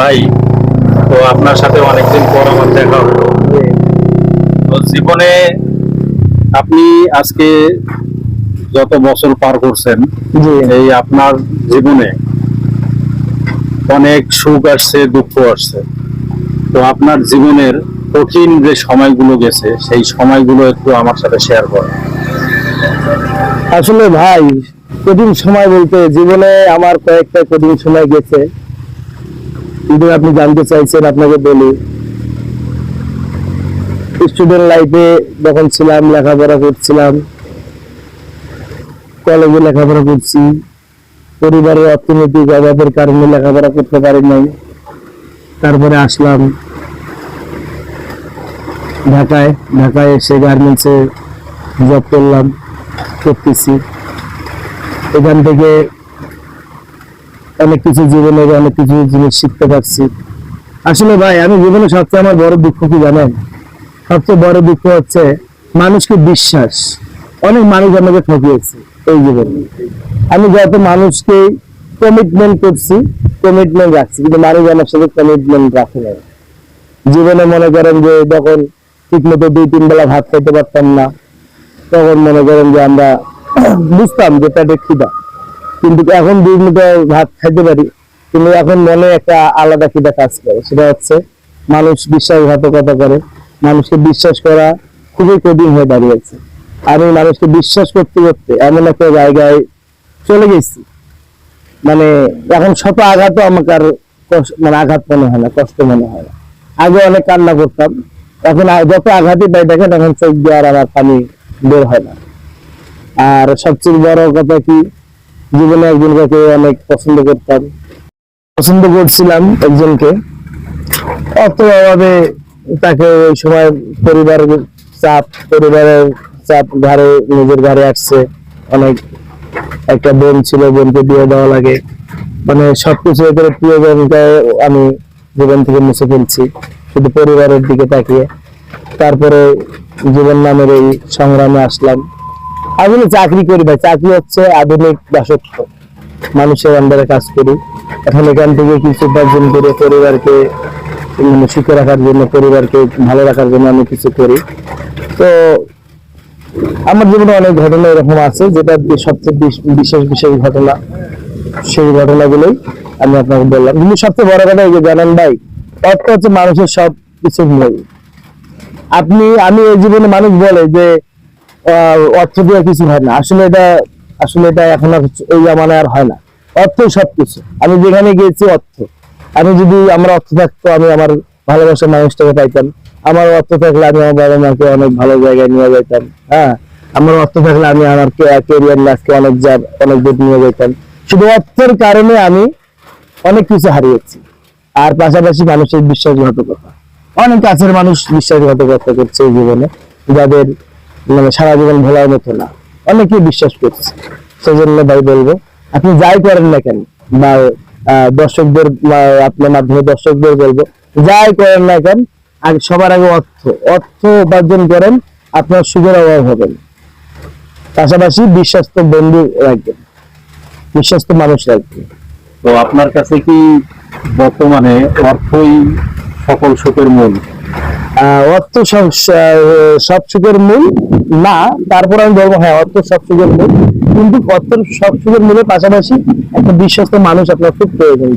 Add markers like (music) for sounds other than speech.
ভাই তো আপনার সাথে অনেকদিন পর আমার দেখা হলো। তো জীবনে আপনি আজকে যত বছর পার করছেন এই আপনার জীবনে অনেক সুখ আসছে দুঃখ আসছে। তো আপনার জীবনের কঠিন যে সময়গুলো গেছে সেই সময়গুলো একটু আমার সাথে শেয়ার করেন। আসলে ভাই কঠিন সময় বলতে জীবনে আমার কয়েকটা কঠিন সময় গেছে। কিন্তু আপনি জানতে চাইছেন, আপনাকে বলি। স্টুডেন্ট লাইফে যখন ছিলাম, লেখাপড়া করছিলাম কলেজে লেখাপড়া করছি, পরিবারের অর্থনৈতিক অভাবের কারণে লেখাপড়া করতে পারি নাই। তারপরে আসলাম ঢাকায়। ঢাকায় এসে গার্মেন্টসে জব করলাম, করতেছি। এখান থেকে অনেক কিছু জীবনে অনেক কিছু জিনিস শিখতে পারছি। আসলে ভাই, আমি জীবনে সবচেয়ে আমার বড় দুঃখ কি জানেন? সবচেয়ে বড় দুঃখ হচ্ছে মানুষকে বিশ্বাস। অনেক মানুষ আমাকে ঠকিয়েছে এই জীবনে। আমি যত মানুষকে কমিটমেন্ট করছি কমিটমেন্ট রাখছি, কিন্তু মানুষ আমার সাথে কমিটমেন্ট রাখে না জীবনে মনে করেন যে যখন ঠিক মতো দুই, তিন বেলা ভাত খাইতে পারতাম না, তখন মনে করেন যে আমরা (clears throat) বুঝতাম যে পেটে খিদা। কিন্তু এখন মিনিটে ভাত খাইতে পারি, কিন্তু এখন মনে একটা আলাদা খিদা কাজ করে, সেটা হচ্ছে মানুষ বিশ্বাসঘাতকতা করে, মানুষকে বিশ্বাস করা খুবই কঠিন হয়ে দাঁড়িয়েছে। আমি মানুষকে বিশ্বাস করতে করতে এমন একটা জায়গায় চলে গেছি। মানে এখন শত আঘাতও আমাকে আর মানে আঘাত মনে হয় না, কষ্ট মনে হয় না। আগে অনেক কান্না করতাম, এখন যত আঘাতই পাই দেখেন, এখন চোখ দিয়ে আর আমার পানি বের হয় না। আর সবচেয়ে বড় কথা কি জীবনে একজনকে অনেক পছন্দ করতাম। পছন্দ করছিলাম একজনকে। অর্থ অভাবে তাকে ওই সময় পরিবারের চাপ পরিবারের চাপ ঘরে নিজের ঘরে আসছে। অনেক একটা বোন ছিল, বোনকে বিয়ে দেওয়া লাগে। মানে সবকিছু এদের প্রিয় বোনকে আমি জীবন থেকে মুছে ফেলছি, শুধু পরিবারের দিকে তাকিয়ে। তারপরে জীবন নামের এই সংগ্রামে আসলাম। আসলে চাকরি করি ভাই। চাকরি হচ্ছে আধুনিক দাসত্ব। মানুষের আন্ডারে কাজ করি। এখন এখান থেকে কিছু উপার্জন করে পরিবারকে মানে সুখে রাখার জন্য, পরিবারকে ভালো রাখার জন্য আমি কিছু করি। তো আমার জীবনে অনেক ঘটনা এরকম আছে, যেটা সবচেয়ে বিশেষ বিশেষ ঘটনা। সেই ঘটনাগুলোই আমি আপনাকে বললাম। কিন্তু সবচেয়ে বড় কথা এই যে জানান ভাই, অর্থ হচ্ছে মানুষের সব কিছু মূল। আপনি, আমি এই জীবনে মানুষ বলে যে অর্থ দিয়ে কিছু হয় না। আসলে এটা আসলে এটা এখন আর এই জামানায় আর হয় না। অর্থই সবকিছু। আমি যেখানে গিয়েছি অর্থ। আমি যদি আমার অর্থ থাকতো, আমি আমার ভালোবাসার মানুষটাকে পাইতাম। আমার অর্থ থাকলে আমি আমার বাবা মাকে অনেক ভালো জায়গায় নিয়ে যাইতাম। হ্যাঁ? আমার অর্থ থাকলে আমি আমার কেরিয়ার লাইফকে অনেক যা- অনেক দূর নিয়ে যাইতাম। শুধু অর্থের কারণে আমি অনেক কিছু হারিয়েছি। আর পাশাপাশি মানুষের বিশ্বাসঘাতকতা। অনেক কাছের মানুষ বিশ্বাসঘাতকতা করছে এই জীবনে। যাদের মানে সারা জীবন ভোলার মতো না। অনেকে বিশ্বাস করছে। সেজন্য ভাই বলব, আপনি যাই করেন না কেন, বা দর্শকদের আপনার মাধ্যমে দর্শকদের বলব, যাই করেন না কেন আর সবার আগে অর্থ অর্থ উপার্জন করেন, আপনার সুখের অভাব হবে না। পাশাপাশি বিশ্বাস্ত বন্ধু রাখবেন, বিশ্বাস্ত মানুষ রাখবেন। তো আপনার কাছে কি বর্তমানে অর্থই সকল সুখের মূল? অর্থ সব সুখের মূল না, তারপর আমি বলব হ্যাঁ অর্থ সব সুখের মূল। কিন্তু অর্থ সব সুখের মূলের পাশাপাশি একটা বিশ্বস্ত মানুষ আপনার খুব প্রয়োজন।